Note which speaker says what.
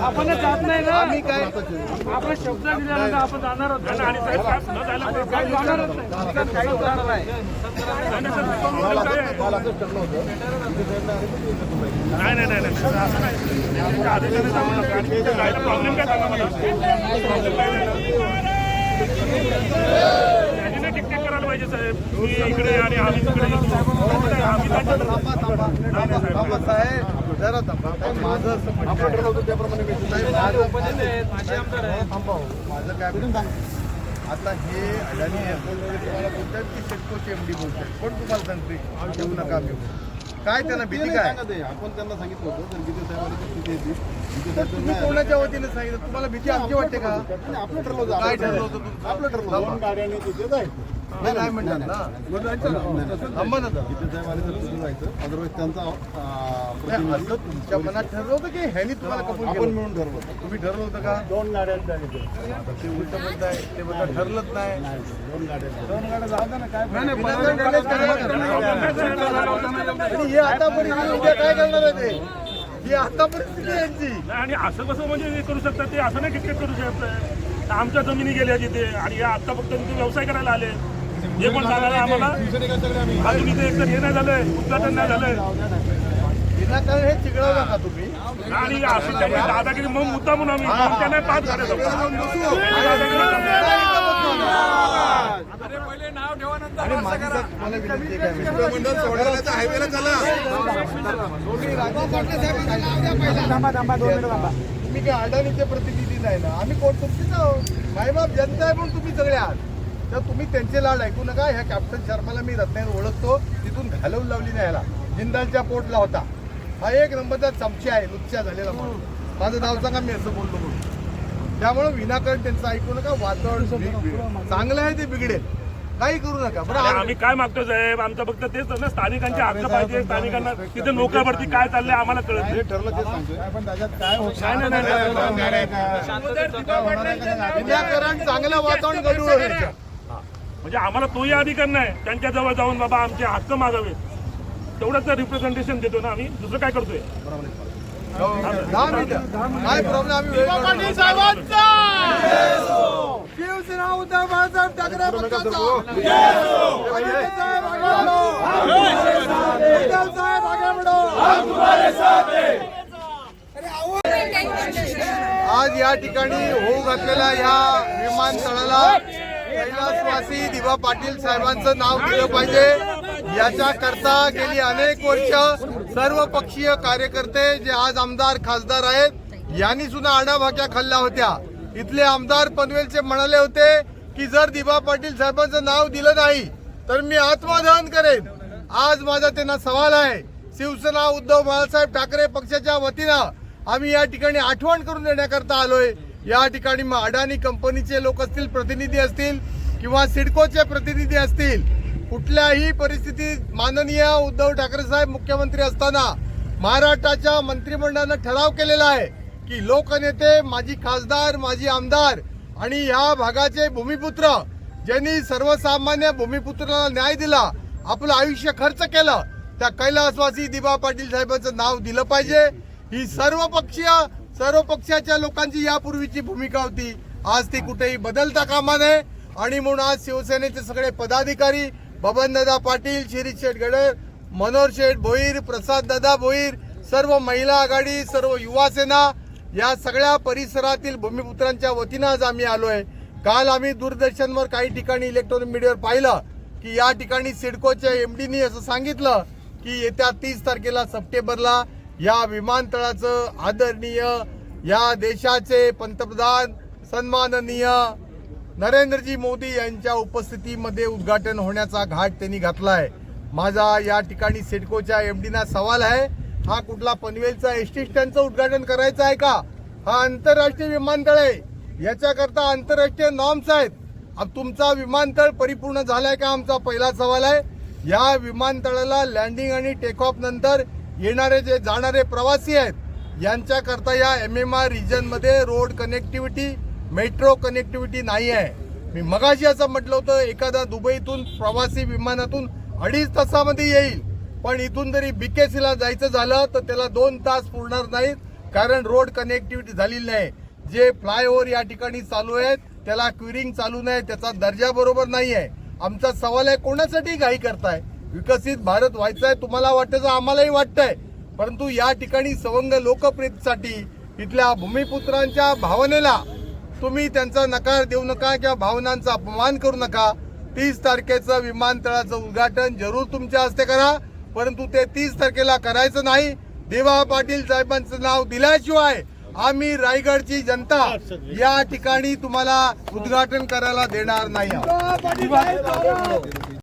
Speaker 1: आपण जात नाही ना आम्ही काय आपण शब्द दिल्यानंतर आपण जाणार आहोत काही नाही. होणार नाही नाही नाही नाही जाऊ प्रॉब्लेम काय सांगा मला टिकटिक करायला पाहिजे साहेब इकडे आणि आम्ही तिकडे
Speaker 2: साहेब जरा थांबा माझं असं म्हणणं माझं थांबा माझं काय आता हे अडाणी एअरपोर्टमध्ये तुम्हाला बोलतात की सेटकोचे एम डी बोलतात पण तुम्हाला सांगते देऊ नका घेऊ काय त्यांना भीती काय?
Speaker 3: आपण त्यांना सांगितलं होतं गीते साहेब तर गीते
Speaker 2: तुम्ही कोणाच्या वतीने सांगितलं? तुम्हाला भीती आमची वाटते का?
Speaker 3: आपलं ठरलं होतं.
Speaker 2: काय
Speaker 3: आपलं
Speaker 2: ठरलं होतं?
Speaker 3: आपलं ठरलं गाड्यांनी तिथे जायचं.
Speaker 2: नाही नाही म्हणतात ना.
Speaker 3: मग जायचं ना. तसंच
Speaker 2: थांबा ना जरा.
Speaker 3: गीते साहेब आले तर तिथे जायचं अदरवाईज त्यांचा अं,
Speaker 2: नाही,
Speaker 3: प्रतिनिधी
Speaker 2: असं तुमच्या मनात ठरलं होतं की ह्यानी तुम्हाला कबूल
Speaker 3: आपण
Speaker 2: केलं?
Speaker 3: मिळून ठरवलं होतं.
Speaker 2: तुम्ही ठरवलं होतं का?
Speaker 3: दोन गाड्या जायचं
Speaker 2: आता ते उलट म्हणताय ते म्हणतात ठरलंच नाही.
Speaker 3: दोन गाड्या दोन गाड्या जाऊ द्या ना काय
Speaker 2: विनाकारण damage करायला आणि हे आता परिस्थिती उद्या काय करणार आहे ते? ही आता परिस्थिती आहे यांची.
Speaker 1: नाही, आणि असं कसं म्हणजे हे करू शकतात ते? असं नाही टिकटिक करू शकत. आमच्या जमिनी गेल्या तिथे आणि हे आता फक्त तिथे व्यवसाय करायला आले. पण सांगायला आम्हाला? अजून इथे एकतर हे नाही झालंय उद्घाटन नाही झालंय.
Speaker 2: विनाकारण हे चिघळवू नका तुम्ही
Speaker 1: आणि अशी त्यांनी दादागिरी मग मुद्दा म्हणून आम्ही मग त्यांना पाच
Speaker 2: चला. तुम्ही काय अडाणीचे प्रतिनिधी नाही ना आम्ही कोण तुमचीच आहोत? मायबाप जनता आहे म्हणून तुम्ही सगळे आहात. तर तुम्ही त्यांचे लाड ऐकू नका ह्या कॅप्टन शर्माला मी रत्नागिरी ओळखतो तिथून घालवून लावली नाही ह्याला जिंदालच्या पोटला होता हा एक नंबरचा चमचा आहे लुच्चा झालेला माणूस माझं नाव सांगा मी असं बोललो म्हणून त्यामुळे विनाकारण त्यांचं ऐकू नका वातावरण चांगलं आहे ते बिघडेल काही करू नका बरं
Speaker 1: आम्ही काय मागतो साहेब आमचं फक्त तेच ना स्थानिकांचे हक्क पाहिजे स्थानिकांना तिथे नोकऱ्यावरती काय चाललंय आम्हाला कळत नाही
Speaker 3: जे ठरलं ते
Speaker 1: नाही.
Speaker 2: विनाकारण चांगलं वातावरण घडू.
Speaker 1: म्हणजे आम्हाला तोही अधिकार नाही त्यांच्या जवळ जाऊन बाबा आमचे हक्क मागावे तेवढंच रिप्रेझेंटेशन देतो ना आम्ही दुसरं काय करतोय.
Speaker 2: शिवसेना उद्धव बाळासाहेब ठाकरे पक्षाचा. पाटील साहेब आगे बढो. उद्धव साहेब आगे बढो. आज या ठिकाणी होऊ घातलेल्या या विमानतळाला कैलासवासी दिवा पाटील साहेबांचं नाव दिलं पाहिजे. याच्या करता गेली अनेक वर्ष सर्व पक्षीय कार्यकर्ते जे आज आमदार खासदार आहेत यांनी सुद्धा आडाभाक्या खाल्ल्या होत्या. इथले आमदार पनवेलचे म्हणाले होते की जर दिवा पाटील साहेबांचं नाव दिलं नाही तर मी आत्मदहन करेन. आज माझा त्यांना सवाल आहे शिवसेना उद्धव बाळासाहेब ठाकरे पक्षाच्या वतीनं आम्ही या ठिकाणी आठवण करून देण्याकरता आलोय. या ठिकाणी मग अडाणी कंपनीचे लोक असतील प्रतिनिधी असतील किंवा सिडकोचे प्रतिनिधी असतील कुठल्याही परिस्थितीत माननीय उद्धव ठाकरे साहेब मुख्यमंत्री असताना महाराष्ट्राच्या मंत्रिमंडळानं ठराव केलेला आहे की लोकनेते माजी खासदार माजी आमदार आणि ह्या भागाचे भूमिपुत्र ज्यांनी सर्वसामान्य भूमिपुत्राला न्याय दिला आपलं आयुष्य खर्च केलं त्या कैलासवासी दिबा पाटील साहेबांचं नाव दिलं पाहिजे. ही सर्व पक्षीय सर्व पक्षाच्या लोकांची यापूर्वीची भूमिका होती. आज ती कुठेही बदलता कामा नये. आणि म्हणून आज शिवसेनेचे सगळे पदाधिकारी बबनदादा पाटील शिरीष शेठ गडर मनोहर शेठ भोईर प्रसाद दादा भोईर सर्व महिला आघाडी सर्व युवा सेना या सगळ्या परिसरातील भूमिपुत्रांच्या वतीनं आज आम्ही आहे काल आम्ही दूरदर्शनवर काही ठिकाणी इलेक्ट्रॉनिक मीडियावर पाहिलं की या ठिकाणी सिडकोच्या एमडीनी असं सांगितलं की येत्या तीस तारखेला सप्टेंबरला या विमानतळाचं आदरणीय या देशाचे पंतप्रधान सन्माननीय नरेंद्रजी मोदी यांच्या उपस्थितीमध्ये उद्घाटन होण्याचा घाट त्यांनी घातलाय. माझा या ठिकाणी सिडकोच्या एम डीना सवाल आहे हा कुठला पनवेलचा एस टी स्टँडचं उद्घाटन करायचं आहे का? हा आंतरराष्ट्रीय विमानतळ आहे. याच्याकरता आंतरराष्ट्रीय नॉर्म्स आहेत. अब तुमचा विमानतळ परिपूर्ण झालाय का? आमचा पहिला सवाल आहे. या विमानतळाला लँडिंग आणि टेक ऑफ नंतर येणारे जे जाणारे प्रवासी आहेत यांच्याकरता या एम एम आर रिजनमध्ये रोड कनेक्टिव्हिटी मेट्रो कनेक्टिव्हिटी नाही आहे. मी मगाशी असं म्हटलं होतं एखादा दुबईतून प्रवासी विमानातून अडीच तासामध्ये येईल. पण इथून जरी बी के सीला जायचं झालं तर त्याला दोन तास पुरणार नाहीत कारण रोड कनेक्टिव्हिटी झालेली नाही. जे फ्लायओव्हर या ठिकाणी चालू आहेत त्याला क्युरिंग चालू नाही त्याचा दर्जा बरोबर नाही आहे आमचा सवाल आहे कोणासाठी घाई करताय? विकसित भारत व्हायचा आहे तुम्हाला वाटतं आम्हालाही वाटतंय. परंतु या ठिकाणी सवंग लोकप्रियतेसाठी इथल्या भूमिपुत्रांच्या भावनेला तुम्ही त्यांचा नकार देऊ नका किंवा भावनांचा अपमान करू नका. तीस तारखेचं विमानतळाचं उद्घाटन जरूर तुमच्या हस्ते करा. परंतु ते तीस तारखेला करायचं नाही. देवा पाटील साहेबांचं नाव दिल्याशिवाय आम्ही रायगडची जनता या ठिकाणी तुम्हाला उद्घाटन करायला देणार नाही आहोत.